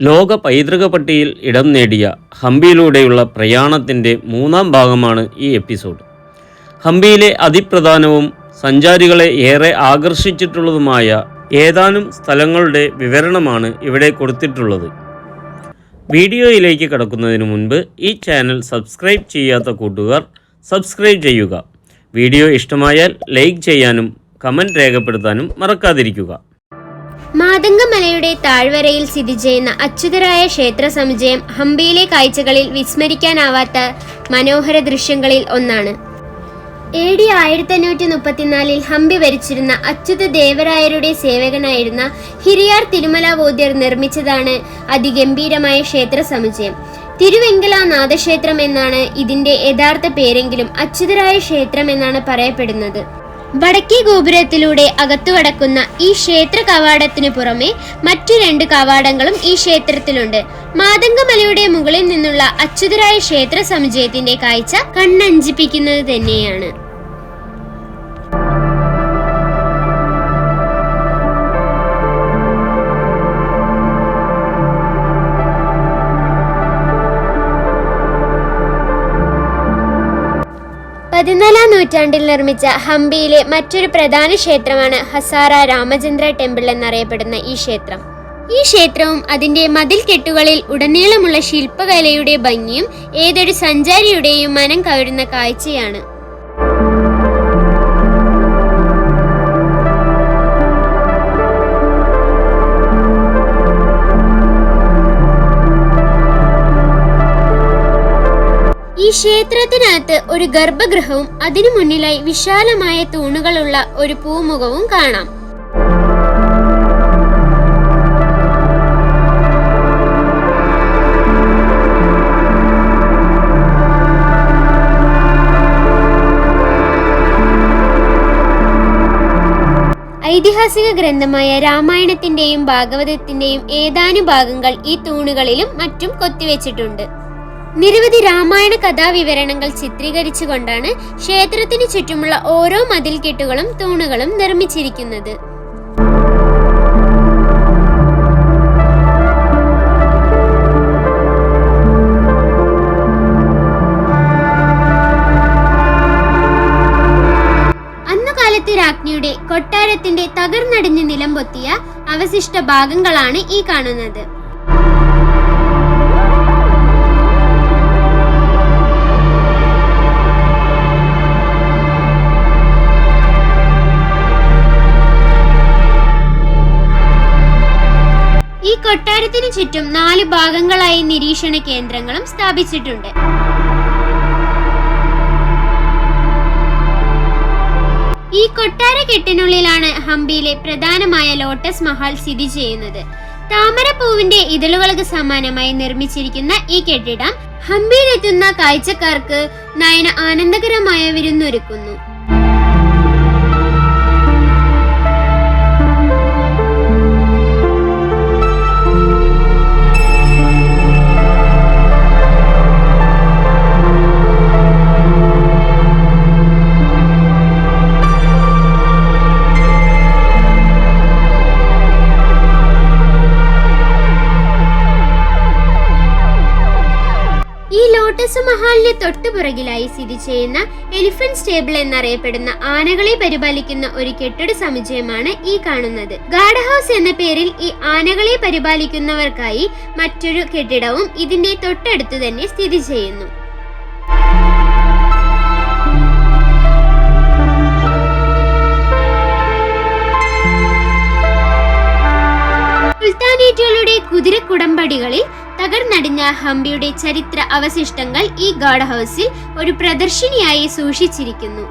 ലോക പൈതൃക പട്ടിയിൽ ഇടം നേടിയ ഹംപിയിലൂടെയുള്ള പ്രയാണത്തിന്റെ മൂന്നാം ഭാഗമാണ് ഈ എപ്പിസോഡ്. ഹംപിയിലെ അതിപ്രധാനവും സഞ്ചാരികളെ ഏറെ ആകർഷിച്ചിട്ടുള്ളതുമായ ഏതാനും സ്ഥലങ്ങളുടെ വിവരണമാണ് ഇവിടെ കൊടുത്തിട്ടുള്ളത്. വീഡിയോയിലേക്ക് കടക്കുന്നതിന് മുൻപ് ഈ ചാനൽ സബ്സ്ക്രൈബ് ചെയ്യാത്ത കൂട്ടുകാർ സബ്സ്ക്രൈബ് ചെയ്യുക. വീഡിയോ ഇഷ്ടമായാൽ ലൈക്ക് ചെയ്യാനും കമന്റ് രേഖപ്പെടുത്താനും മറക്കാതിരിക്കുക. മാതംഗമലയുടെ താഴ്വരയിൽ സ്ഥിതി ചെയ്യുന്ന അച്യുതരായ ക്ഷേത്ര സമുച്ചയം ഹംപിയിലെ കാഴ്ചകളിൽ വിസ്മരിക്കാനാവാത്ത മനോഹര ദൃശ്യങ്ങളിൽ ഒന്നാണ്. എ ഡി ആയിരത്തി അഞ്ഞൂറ്റി മുപ്പത്തിനാലിൽ ഹംപി ഭരിച്ചിരുന്ന അച്യുത ദേവരായരുടെ സേവകനായിരുന്ന ഹിരിയാർ തിരുമല വോദ്യർ നിർമ്മിച്ചതാണ് അതിഗംഭീരമായ ക്ഷേത്ര സമുച്ചയം. തിരുവെങ്കല നാദക്ഷേത്രം എന്നാണ് ഇതിന്റെ യഥാർത്ഥ പേരെങ്കിലും അച്യുതരായ ക്ഷേത്രം എന്നാണ് പറയപ്പെടുന്നത്. വടക്കേ ഗോപുരത്തിലൂടെ അകത്തു കടക്കുന്ന ഈ ക്ഷേത്ര കവാടത്തിനു പുറമെ മറ്റു രണ്ട് കവാടങ്ങളും ഈ ക്ഷേത്രത്തിലുണ്ട്. മാതംഗമലയുടെ മുകളിൽ നിന്നുള്ള അച്യുതരായ ക്ഷേത്ര സമുച്ചയത്തിന്റെ കാഴ്ച കണ്ണഞ്ചിപ്പിക്കുന്നത് തന്നെയാണ്. പതിനാലാം നൂറ്റാണ്ടിൽ നിർമ്മിച്ച ഹംപിയിലെ മറ്റൊരു പ്രധാന ക്ഷേത്രമാണ് ഹസാര രാമചന്ദ്ര ടെമ്പിൾ എന്നറിയപ്പെടുന്ന ഈ ക്ഷേത്രം. ഈ ക്ഷേത്രവും അതിന്റെ മതിൽക്കെട്ടുകളിൽ ഉടനീളമുള്ള ശില്പകലയുടെ ഭംഗിയും ഏതൊരു സഞ്ചാരിയുടെയും മനം കവരുന്ന കാഴ്ചയാണ്. ഈ ക്ഷേത്രത്തിനകത്ത് ഒരു ഗർഭഗൃഹവും അതിനു മുന്നിലായി വിശാലമായ തൂണുകളുള്ള ഒരു പൂമുഖവും കാണാം. ഐതിഹാസിക ഗ്രന്ഥമായ രാമായണത്തിന്റെയും ഭാഗവതത്തിന്റെയും ഏതാനും ഭാഗങ്ങൾ ഈ തൂണുകളിലും മറ്റും കൊത്തിവെച്ചിട്ടുണ്ട്. നിരവധി രാമായണ കഥാവിവരണങ്ങൾ ചിത്രീകരിച്ചുകൊണ്ടാണ് ക്ഷേത്രത്തിന് ചുറ്റുമുള്ള ഓരോ മതിൽക്കെട്ടുകളും തൂണുകളും നിർമ്മിച്ചിരിക്കുന്നത്. രാജ്ഞിയുടെ കൊട്ടാരത്തിന്റെ തകർന്നടിഞ്ഞ് നിലംപൊത്തിയ അവശിഷ്ട ഭാഗങ്ങളാണ് ഈ കാണുന്നത്. കൊട്ടാരത്തിന് ചുറ്റും നാല് ഭാഗങ്ങളായി നിരീക്ഷണ കേന്ദ്രങ്ങളും സ്ഥാപിച്ചിട്ടുണ്ട്. ഈ കൊട്ടാര കെട്ടിനുള്ളിലാണ് ഹംപിയിലെ പ്രധാനമായ ലോട്ടസ് മഹൽ സ്ഥിതി ചെയ്യുന്നത്. താമരപ്പൂവിന്റെ ഇതളുകൾക്ക് സമാനമായി നിർമ്മിച്ചിരിക്കുന്ന ഈ കെട്ടിടം ഹംപിയിലെത്തുന്ന കാഴ്ചക്കാർക്ക് നയന ആനന്ദകരമായ വിരുന്നൊരുക്കുന്നു. തൊട്ടുപുറകിലായി സ്ഥിതി ചെയ്യുന്ന എലിഫന്റ് സ്റ്റേബിൾ എന്നറിയപ്പെടുന്ന ആനകളെ പരിപാലിക്കുന്ന ഒരു കെട്ടിട സമുച്ചയമാണ് ഈ കാണുന്നത്. ഗാർഡ് ഹൗസ് എന്ന പേരിൽ ഈ ആനകളെ പരിപാലിക്കുന്നവർക്കായി മറ്റൊരു കെട്ടിടവും ഇതിന്റെ തൊട്ടടുത്ത് തന്നെ സ്ഥിതി ചെയ്യുന്നു. കുതിരക്കുടമ്പടികളിൽ തകർന്നടിഞ്ഞ ഹംപിയുടെ ചരിത്ര അവശിഷ്ടങ്ങൾ ഈ ഗാർഡ് ഹൗസിൽ ഒരു പ്രദർശിനിയായി സൂക്ഷിച്ചിരിക്കുന്നു.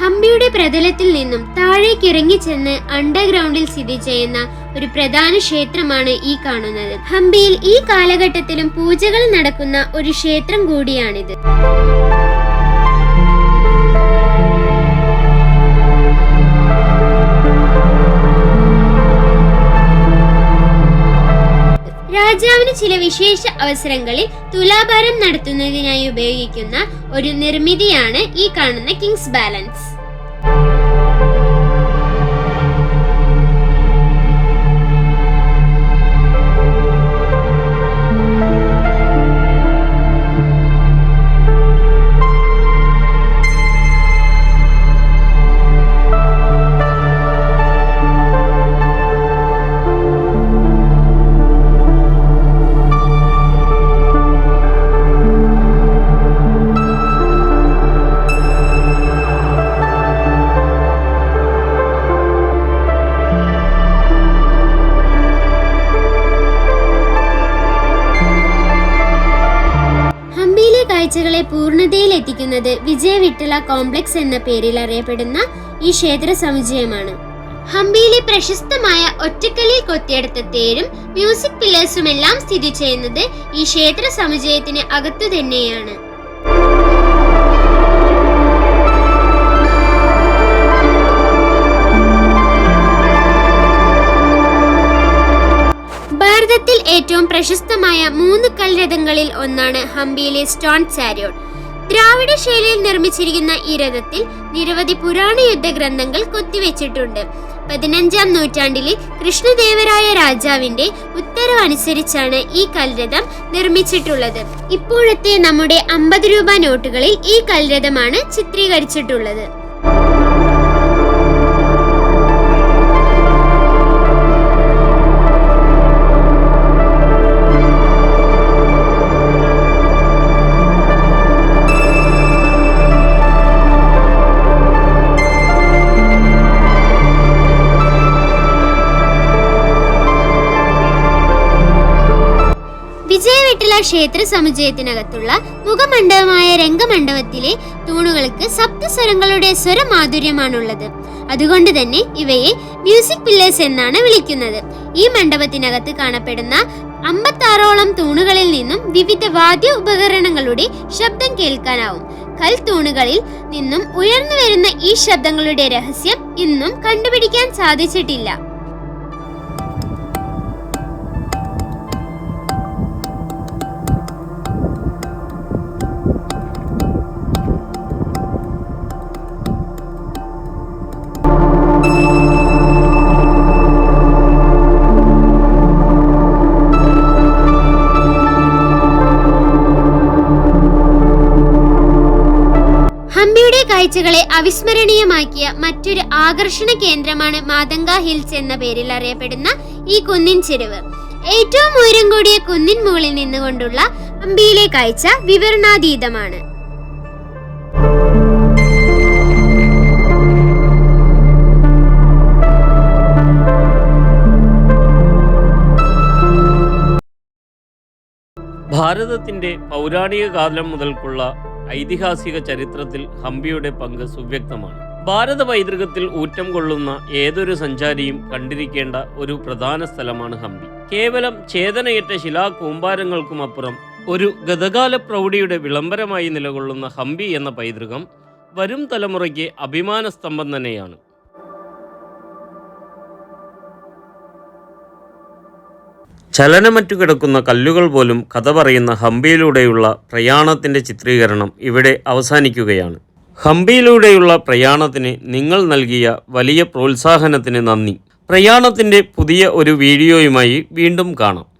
ഹംപിയുടെ പ്രതലത്തിൽ നിന്നും താഴേക്ക് ചെന്ന് അണ്ടർഗ്രൗണ്ടിൽ സ്ഥിതി ചെയ്യുന്ന ഒരു പ്രധാന ക്ഷേത്രമാണ് ഈ കാണുന്നത്. ഹംപിയിൽ ഈ കാലഘട്ടത്തിലും പൂജകൾ നടക്കുന്ന ഒരു ക്ഷേത്രം കൂടിയാണിത്. രാജാവിന് ചില വിശേഷ അവസരങ്ങളിൽ തുലാഭാരം നടത്തുന്നതിനായി ഉപയോഗിക്കുന്ന ഒരു നിർമ്മിതിയാണ് ഈ കാണുന്ന കിങ്സ് ബാലൻസ്. എത്തിക്കുന്നത് വിജയവിട്ടല കോംപ്ലക്സ് എന്ന പേരിൽ അറിയപ്പെടുന്ന ഈ ക്ഷേത്ര സമുച്ചയമാണ്. ഹംപിയിലെ പ്രശസ്തമായ ഒറ്റക്കല്ലിൽ കൊത്തിയെടുത്ത തേരും മ്യൂസിക് പില്ലേഴ്സും എല്ലാം സ്ഥിതി ചെയ്യുന്നത് ഈ ക്ഷേത്ര സമുച്ചയത്തിന് അകത്തു തന്നെയാണ്. ഭാരതത്തിൽ ഏറ്റവും പ്രശസ്തമായ മൂന്ന് കൽരഥങ്ങളിൽ ഒന്നാണ് ഹംപിയിലെ സ്റ്റോൺ ചാരിയോട്ട് ദ്രാവിഡ ശൈലിയിൽ നിർമ്മിച്ചിരിക്കുന്ന ഈ രഥത്തിൽ നിരവധി പുരാണ യുദ്ധ ഗ്രന്ഥങ്ങൾ കൊത്തിവെച്ചിട്ടുണ്ട്. പതിനഞ്ചാം നൂറ്റാണ്ടിലെ കൃഷ്ണദേവരായ രാജാവിന്റെ ഉത്തരവ് അനുസരിച്ചാണ് ഈ കൽരഥം നിർമ്മിച്ചിട്ടുള്ളത്. ഇപ്പോഴത്തെ നമ്മുടെ അമ്പത് രൂപ നോട്ടുകളിൽ ഈ കൽരഥമാണ് ചിത്രീകരിച്ചിട്ടുള്ളത്. ക്ഷേത്ര സമുച്ചയത്തിനകത്തുള്ള മുഖമണ്ഡപമായ രംഗമണ്ഡപത്തിലെ തൂണുകൾക്ക് സപ്തസ്വരങ്ങളുടെ സ്വരമാധുര്യമാണുള്ളത്. അതുകൊണ്ട് തന്നെ ഇവയെ മ്യൂസിക് പില്ലേഴ്സ് എന്നാണ് വിളിക്കുന്നത്. ഈ മണ്ഡപത്തിനകത്ത് കാണപ്പെടുന്ന അമ്പത്താറോളം തൂണുകളിൽ നിന്നും വിവിധ വാദ്യ ഉപകരണങ്ങളുടെ ശബ്ദം കേൾക്കാനാവും. കൽത്തൂണുകളിൽ നിന്നും ഉയർന്നു വരുന്ന ഈ ശബ്ദങ്ങളുടെ രഹസ്യം ഇന്നും കണ്ടുപിടിക്കാൻ സാധിച്ചിട്ടില്ല. ഹംപിയുടെ കാഴ്ചകളെ അവിസ്മരണീയമാക്കിയ മറ്റൊരു ആകർഷണ കേന്ദ്രമാണ് മാതങ്ക ഹിൽസ് എന്ന പേരിൽ അറിയപ്പെടുന്ന ഈ കുന്നിൻ ചെരുവ്. ഏറ്റവും ഉയരം കൂടിയ കുന്നിൻ മുകളിൽ നിന്നുകൊണ്ടുള്ള ഹംപിയിലെ കാഴ്ച വിവരണാതീതമാണ്. ഭാരതത്തിന്റെ പൗരാണിക കാലം മുതൽക്കുള്ള ഐതിഹാസിക ചരിത്രത്തിൽ ഹംപിയുടെ പങ്ക് സുവ്യക്തമാണ്. ഭാരത പൈതൃകത്തിൽ ഊറ്റം കൊള്ളുന്ന ഏതൊരു സഞ്ചാരിയും കണ്ടിരിക്കേണ്ട ഒരു പ്രധാന സ്ഥലമാണ് ഹംപി. കേവലം ചേതനയേറ്റ ശിലാകൂമ്പാരങ്ങൾക്കുമപ്പുറം ഒരു ഗതകാല പ്രൗഢിയുടെ വിളംബരമായി നിലകൊള്ളുന്ന ഹംപി എന്ന പൈതൃകം വരും തലമുറയ്ക്ക് അഭിമാന സ്തംഭം തന്നെയാണ്. ചലനമറ്റു കിടക്കുന്ന കല്ലുകൾ പോലും കഥ പറയുന്ന ഹംപിയിലൂടെയുള്ള പ്രയാണത്തിന്റെ ചിത്രീകരണം ഇവിടെ അവസാനിക്കുകയാണ്. ഹംപിയിലൂടെയുള്ള പ്രയാണത്തിന് നിങ്ങൾ നൽകിയ വലിയ പ്രോത്സാഹനത്തിന് നന്ദി. പ്രയാണത്തിന്റെ പുതിയ ഒരു വീഡിയോയുമായി വീണ്ടും കാണാം.